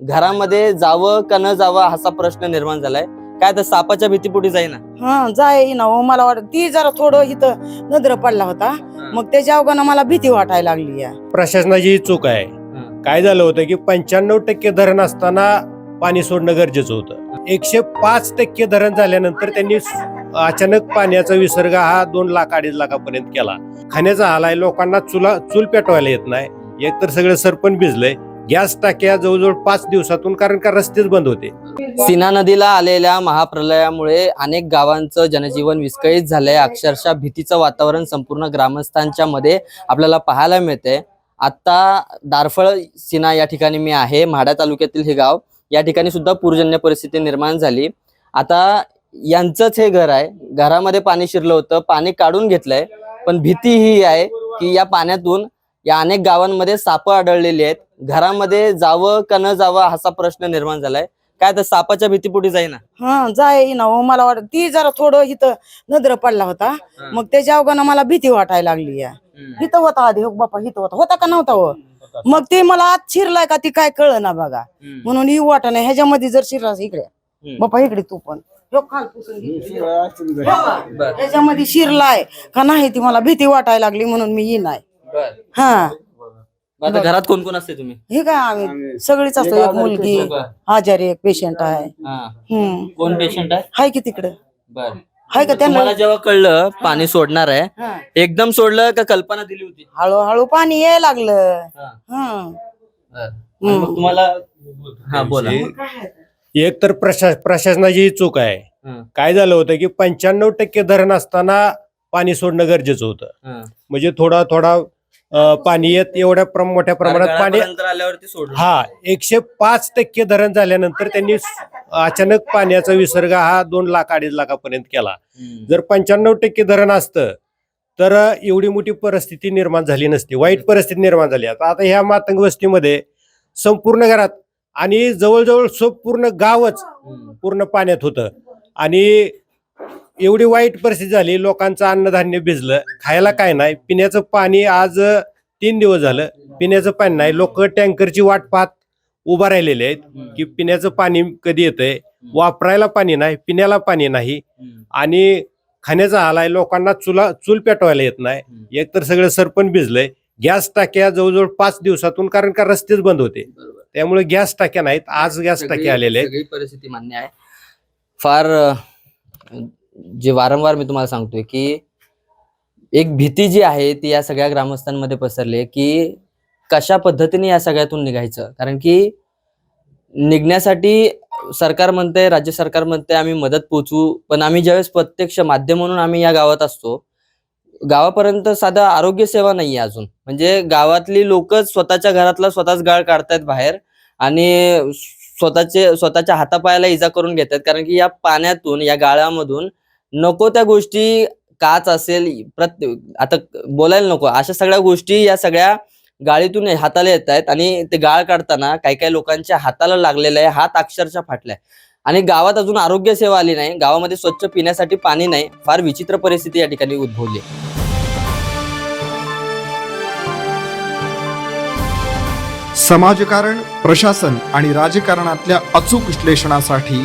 घरामध्ये जावं का न जावं असा प्रश्न निर्माण झालाय. काय तर सापाच्या भीतीपोटी जाईना. हा जाय ना हो मला वाटत ती जरा थोडं इथं नजर पडला होता. मग त्याच्या अवघानं मला भीती वाटायला लागली या. प्रशासनाची ही चूक आहे. काय झालं होतं की पंच्याण्णव टक्के धरण असताना पाणी सोडणं गरजेचं होतं. एकशे पाच टक्के धरण झाल्यानंतर त्यांनी अचानक पाण्याचा विसर्ग हा दोन लाख अडीच लाखापर्यंत केला. खाण्याचा हाल आहे लोकांना चुला चूल पेटवायला येत नाही. एकतर सगळं सरपण भिजलंय. गॅस टाक्या जवळजवळ पाच दिवसातून कारण का रस्तेच बंद होते. सीना नदीला आलेल्या महाप्रलयामुळे अनेक गावांचं जनजीवन विस्कळीत झालंय. अक्षरशः भीतीचं वातावरण संपूर्ण ग्रामस्थांच्या मध्ये आपल्याला पाहायला मिळते आता दारफळ सीना या ठिकाणी मी आहे. म्हाडा तालुक्यातील हे गाव. या ठिकाणी सुद्धा पूरजन्य परिस्थिती निर्माण झाली. आता यांचंच हे घर आहे. घरामध्ये पाणी शिरलं होतं. पाणी काढून घेतलंय. पण भीती ही आहे की या पाण्यातून या अनेक गावांमध्ये साप आढळलेली आहेत. घरामध्ये जावं का न जावं असा प्रश्न निर्माण झालाय. काय तर सापाच्या भीतीपोटी जाईना. हा जाय ना हो मला वाटत ती जरा थोडं इथं नजर पडला होता. मग त्याच्या अवघानं मला भीती वाटायला लागली या. इथं होता आधी हो बापा इथं होता. होता का नव्हता हो? मग ते मला आत शिरलाय का ती काय कळ ना बघा म्हणून ही वाट नाही ह्याच्यामध्ये जर शिरला इकडे. बापा इकडे तू पण. हो? ह्याच्यामध्ये शिरलाय का नाही ती मला भीती वाटायला लागली म्हणून मी ही नाही. बर. आता घरात कोण कोण असते तुम्ही? हे काय आम्ही सगळीच असतो एक मुलगी आजारी एक पेशंट आहे. हा. हम्म. कोण पेशंट आहे? हाय की तिकडे? बर. हाय का त्यांना? तुम्हाला जेव्हा कळलं पाणी सोडणार आहे हा. एकदम सोडलं का कल्पना दिली होती? हळूहळू पाणी यायला लागलं. हा. हं. बर. आणि मग तुम्हाला हा बोला. एक तर प्रशा प्रशासनाची ही चूक आहे. हं. काय झालं होतं की पंच्याण्णव टक्के धरण असताना पाणी सोडणं गरजेचं होतं. हा. म्हणजे थोडा थोडा पाणी येत एवढ्या प्रम- मोठ्या प्रमाणात पाणी गळापर्यंत आल्यावरती सोडलं. हा एकशे पाच टक्के धरण झाल्यानंतर त्यांनी स- अचानक पाण्याचा विसर्ग हा दोन लाख अडीच लाखापर्यंत केला. हम्म. जर पंच्याण्णव टक्के धरण असतं तर एवढी मोठी परिस्थिती निर्माण झाली नसती. वाईट परिस्थिती निर्माण झाली. आता आता ह्या मातंग वस्तीमध्ये संपूर्ण घरात आणि जवळजवळ संपूर्ण गावच हम्म. पूर्ण पाण्यात होतं. आणि एवढी वाईट परिस्थिती झाली लोकांचं अन्नधान्य भिजलं खायला काय नाही. पिण्याचं पाणी आज तीन दिवस झालं पिण्याचं पाणी नाही. लोक टँकरची वाट पाहत उभा राहिलेले आहेत की पिण्याचं पाणी कधी येतंय? वापरायला पाणी नाही पिण्याला पाणी नाही. आणि खाण्याचा हाल आहे लोकांना चुला चूल पेटवायला येत नाही. एकतर सगळं सरपण भिजलंय. गॅस टाक्या जवळजवळ पाच दिवसातून कारण का रस्तेच बंद होते. त्यामुळे गॅस टाक्या नाहीत. आज गॅस सगळी- टाके आलेले आहेत. परिस्थिती मान्य आहे. फार जे वारंवार मी तुम्हाला सांगतोय की एक भीती जी आहे ती या सगळ्या ग्रामस्थांमध्ये पसरली की कशा पद्धतीने या सगळ्यातून निघायचं? कारण की निघण्यासाठी सरकार म्हणते राज्य सरकार म्हणते आम्ही मदत पोचवू पण आम्ही ज्यावेळेस प्रत्यक्ष माध्यम म्हणून आम्ही या गावात असतो गावापर्यंत साधा आरोग्य सेवा नाहीये अजून. म्हणजे गावातली लोकच स्वतःच्या घरातला स्वतःच गाळ काढतायत बाहेर आणि स्वतःचे स्वतःच्या हातापायाला इजा करून घेतात कारण की या पाण्यातून या गाळामधून नको त्या गोष्टी काच असेल प्रत्येक आता बोलायला नको. अशा सगळ्या गोष्टी या सगळ्या गाळीतून हाताला येत आहेत आणि ते गाळ काढताना काही काही लोकांच्या हाताला लागलेलं आहे. हात अक्षरशः फाटलाय. आणि गावात अजून आरोग्य सेवा आली नाही. गावामध्ये स्वच्छ पिण्यासाठी पाणी नाही. फार विचित्र परिस्थिती या ठिकाणी उद्भवली आहे. समाजकारण प्रशासन आणि राजकारणातल्या अचूक विश्लेषणासाठी